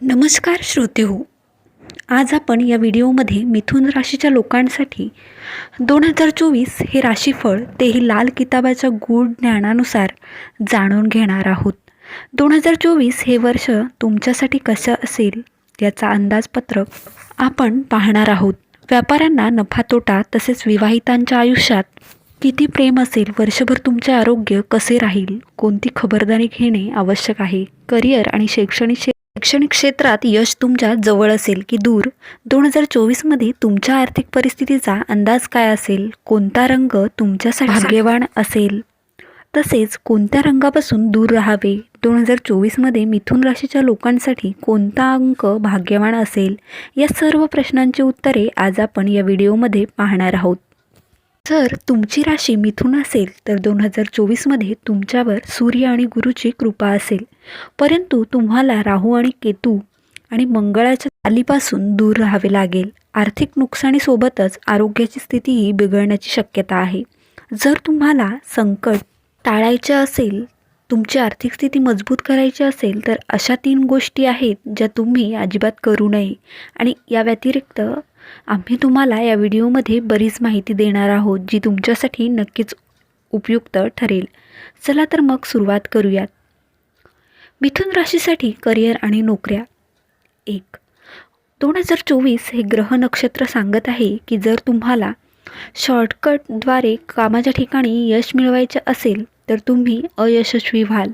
नमस्कार श्रोते हो. आज आपण या व्हिडिओमध्ये मिथुन राशीच्या लोकांसाठी दोन हजार चोवीस हे राशीफळ तेही लाल किताबाच्या गूढ ज्ञानानुसार जाणून घेणार आहोत. दोन हजार चोवीस हे वर्ष तुमच्यासाठी कसं असेल याचा अंदाजपत्रक आपण पाहणार आहोत. व्यापाऱ्यांना नफा तोटा तसेच विवाहितांच्या आयुष्यात किती प्रेम असेल वर्षभर तुमचे आरोग्य कसे राहील कोणती खबरदारी घेणे आवश्यक आहे करिअर आणि शैक्षणिक शैक्षणिक क्षेत्रात यश तुमच्या जवळ असेल की दूर दोन हजार चोवीसमध्ये तुमच्या आर्थिक परिस्थितीचा अंदाज काय असेल? कोणता रंग तुमच्यासाठी भाग्यवान. असेल? तसेच कोणत्या रंगापासून दूर राहावे? दोन हजार चोवीसमध्ये मिथुन राशीच्या लोकांसाठी कोणता अंक भाग्यवान असेल? या सर्व प्रश्नांची उत्तरे आज आपण या व्हिडिओमध्ये पाहणार आहोत. जर तुमची राशी मिथून असेल तर दोन हजार चोवीसमध्ये तुमच्यावर सूर्य आणि गुरुची कृपा असेल. परंतु तुम्हाला राहू आणि केतू आणि मंगळाच्या चालीपासून दूर राहावे लागेल. आर्थिक नुकसानीसोबतच आरोग्याची स्थितीही बिघडण्याची शक्यता आहे. जर तुम्हाला संकट टाळायचे असेल तुमची आर्थिक स्थिती मजबूत करायची असेल तर अशा तीन गोष्टी आहेत ज्या तुम्ही अजिबात करू नये. आणि या व्यतिरिक्त आम्ही तुम्हाला या व्हिडिओमध्ये बरीच माहिती देणार आहोत जी तुमच्यासाठी नक्कीच उपयुक्त ठरेल. चला तर मग सुरुवात करूयात. मिथुन राशीसाठी करिअर आणि नोकऱ्या. एक. दोन हजार चोवीस हे ग्रह नक्षत्र सांगत आहे की जर तुम्हाला शॉर्टकटद्वारे कामाच्या ठिकाणी यश मिळवायचे असेल तर तुम्ही अयशस्वी व्हाल.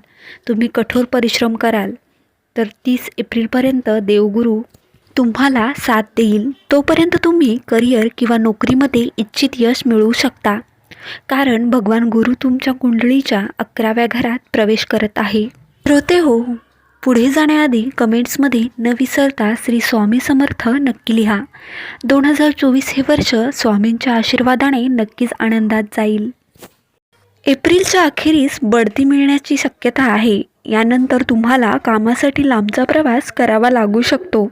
तुम्ही कठोर परिश्रम कराल. तर तीस एप्रिलपर्यंत देवगुरू तुम्हाला साथ देईल. तोपर्यंत तुम्ही करिअर किंवा नोकरीमध्ये इच्छित यश मिळवू शकता. कारण भगवान गुरु तुमच्या कुंडलीच्या अकराव्या घरात प्रवेश करत आहे. श्रोते हो पुढे जाण्याआधी कमेंट्समध्ये न विसरता श्री स्वामी समर्थ नक्की लिहा. दोन हजार चोवीस हे वर्ष स्वामींच्या आशीर्वादाने नक्कीच आनंदात जाईल. एप्रिलच्या अखेरीस बढती मिळण्याची शक्यता आहे. यानंतर तुम्हाला कामासाठी लांबचा प्रवास करावा लागू शकतो.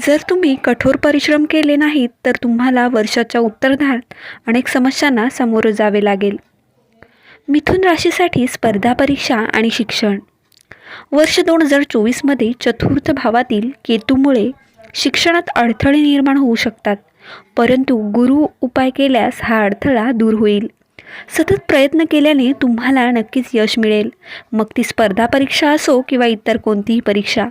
जर तुम्ही कठोर परिश्रम केले नाहीत तर तुम्हाला वर्षाच्या उत्तरार्धात अनेक समस्यांना सामोरं जावे लागेल. मिथुन राशीसाठी स्पर्धा परीक्षा आणि शिक्षण. वर्ष दोन हजार चोवीसमध्ये चतुर्थ भावातील केतूमुळे शिक्षणात अडथळे निर्माण होऊ शकतात परंतु गुरु उपाय केल्यास हा अडथळा दूर होईल. सतत प्रयत्न केल्याने तुम्हाला नक्कीच यश मिळेल. मग ती स्पर्धा परीक्षा असो किंवा इतर कोणतीही परीक्षा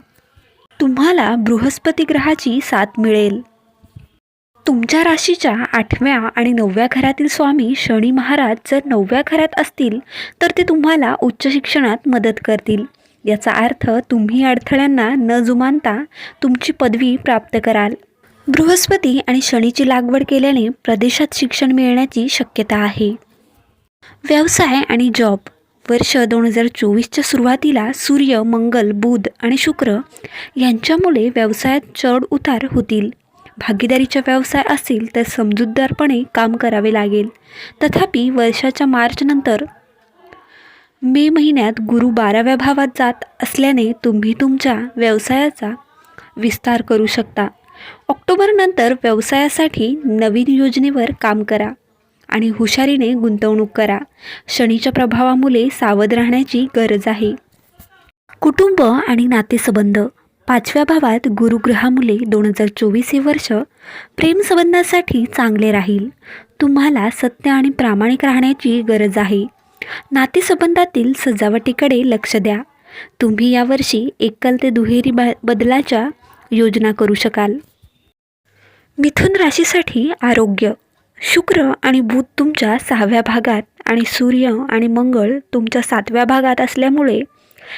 तुम्हाला बृहस्पती ग्रहाची साथ मिळेल. तुमच्या राशीच्या आठव्या आणि नवव्या घरातील स्वामी शनी महाराज जर नवव्या घरात असतील तर ते तुम्हाला उच्च शिक्षणात मदत करतील. याचा अर्थ तुम्ही अडथळ्यांना न जुमानता तुमची पदवी प्राप्त कराल. बृहस्पती आणि शनीची लागवड केल्याने प्रदेशात शिक्षण मिळण्याची शक्यता आहे. व्यवसाय आणि जॉब. वर्ष दोन हजार चोवीसच्या सुरुवातीला सूर्य मंगल बुध आणि शुक्र यांच्यामुळे व्यवसायात चढ उतार होतील. भागीदारीचा व्यवसाय असेल तर समजूतदारपणे काम करावे लागेल. तथापि वर्षाच्या मार्चनंतर मे महिन्यात गुरु बाराव्या भावात जात असल्याने तुम्ही तुमच्या व्यवसायाचा विस्तार करू शकता. ऑक्टोबरनंतर व्यवसायासाठी नवीन योजनेवर काम करा. आणि हुशारीने गुंतवणूक करा. शनीच्या प्रभावामुळे सावध राहण्याची गरज आहे. कुटुंब आणि नातेसंबंध. पाचव्या भावात गुरुग्रहामुळे दोन हजार चोवीस हे वर्ष प्रेमसंबंधासाठी चांगले राहील. तुम्हाला सत्य आणि प्रामाणिक राहण्याची गरज आहे. नातेसंबंधातील सजावटीकडे लक्ष द्या. तुम्ही यावर्षी एकल ते दुहेरी ब बदलाच्या योजना करू शकाल. मिथुन राशीसाठी आरोग्य. शुक्र आणि बुध तुमच्या सहाव्या भागात आणि सूर्य आणि मंगळ तुमच्या सातव्या भागात असल्यामुळे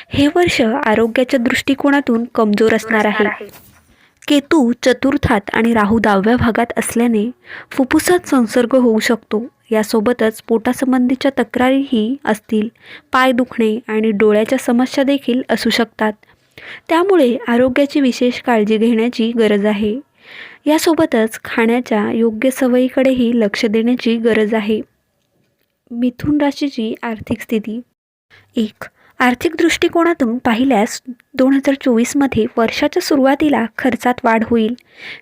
हे वर्ष आरोग्याच्या दृष्टिकोनातून कमजोर असणार आहे. केतू चतुर्थात आणि राहू दहाव्या भागात असल्याने फुफ्फुसात संसर्ग होऊ शकतो. यासोबतच पोटासंबंधीच्या तक्रारीही असतील. पाय दुखणे आणि डोळ्याच्या समस्या देखील असू शकतात. त्यामुळे आरोग्याची विशेष काळजी घेण्याची गरज आहे. यासोबतच खाण्याच्या योग्य सवयीकडेही लक्ष देण्याची गरज आहे. मिथुन राशीची आर्थिक स्थिती. एक आर्थिक दृष्टिकोनातून पाहिल्यास दोन हजार चोवीसमध्ये वर्षाच्या सुरुवातीला खर्चात वाढ होईल.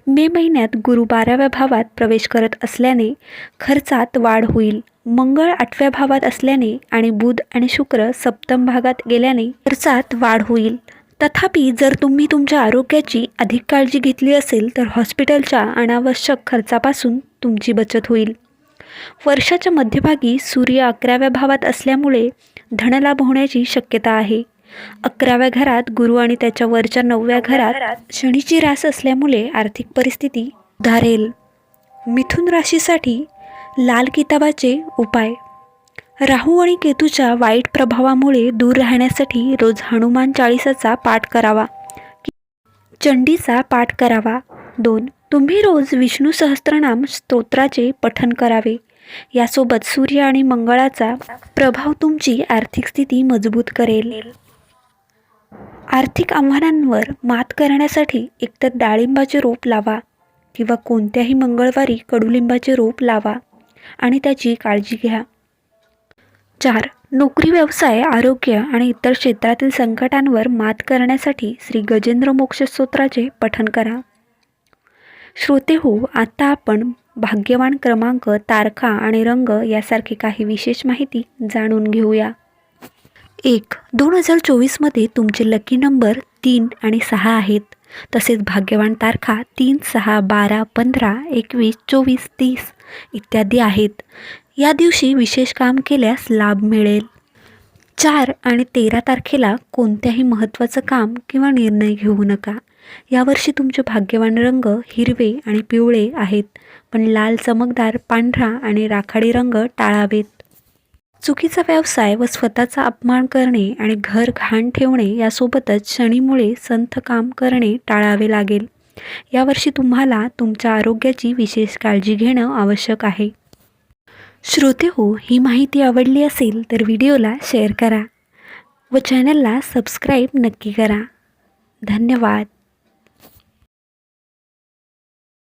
मे महिन्यात गुरु बाराव्या भावात प्रवेश करत असल्याने खर्चात वाढ होईल. मंगळ आठव्या भावात असल्याने आणि बुध आणि शुक्र सप्तम भागात गेल्याने खर्चात वाढ होईल. तथापि जर तुम्ही तुमच्या आरोग्याची अधिक काळजी घेतली असेल तर हॉस्पिटलच्या अनावश्यक खर्चापासून तुमची बचत होईल. वर्षाच्या मध्यभागी सूर्य अकराव्या भावात असल्यामुळे धनलाभ होण्याची शक्यता आहे. अकराव्या घरात गुरु आणि त्याच्या वरच्या नवव्या घरात शनीची रास असल्यामुळे आर्थिक परिस्थिती धारेल मिथुन राशीसाठी लाल किताबाचे उपाय. राहू आणि केतूच्या वाईट प्रभावामुळे दूर राहण्यासाठी रोज हनुमान चाळीसाचा पाठ करावा. चंडीचा पाठ करावा. दोन तुम्ही रोज विष्णू सहस्त्रनाम स्तोत्राचे पठन करावे. यासोबत सूर्य आणि मंगळाचा प्रभाव तुमची आर्थिक स्थिती मजबूत करेल. आर्थिक आव्हानांवर मात करण्यासाठी एकतर डाळिंबाचे रोप लावा किंवा कोणत्याही मंगळवारी कडुलिंबाचे रोप लावा आणि त्याची काळजी घ्या. चार. नोकरी व्यवसाय आरोग्य आणि इतर क्षेत्रातील संकटांवर मात करण्यासाठी श्री गजेंद्र मोक्ष स्तोत्राचे पठन करा. श्रोते हो आता आपण भाग्यवान क्रमांक तारखा आणि रंग यासारखी काही विशेष माहिती जाणून घेऊया. एक. दोन हजार चोवीसमध्ये तुमचे लकी नंबर तीन आणि सहा आहेत. तसेच भाग्यवान तारखा तीन सहा बारा पंधरा एकवीस चोवीस तीस इत्यादी आहेत. या दिवशी विशेष काम केल्यास लाभ मिळेल. चार आणि तेरा तारखेला कोणत्याही महत्त्वाचं काम किंवा निर्णय घेऊ नका. यावर्षी तुमचे भाग्यवान रंग हिरवे आणि पिवळे आहेत पण लाल चमकदार पांढरा आणि राखाडी रंग टाळावेत. चुकीचा व्यवसाय व स्वतःचा अपमान करणे आणि घर घाण ठेवणे यासोबतच शनीमुळे संथ काम करणे टाळावे लागेल. यावर्षी तुम्हाला तुमच्या आरोग्याची विशेष काळजी घेणं आवश्यक आहे. श्रोते हो ही माहिती आवडली असेल तर व्हिडिओला शेअर करा व चॅनलला सबस्क्राईब नक्की करा. धन्यवाद.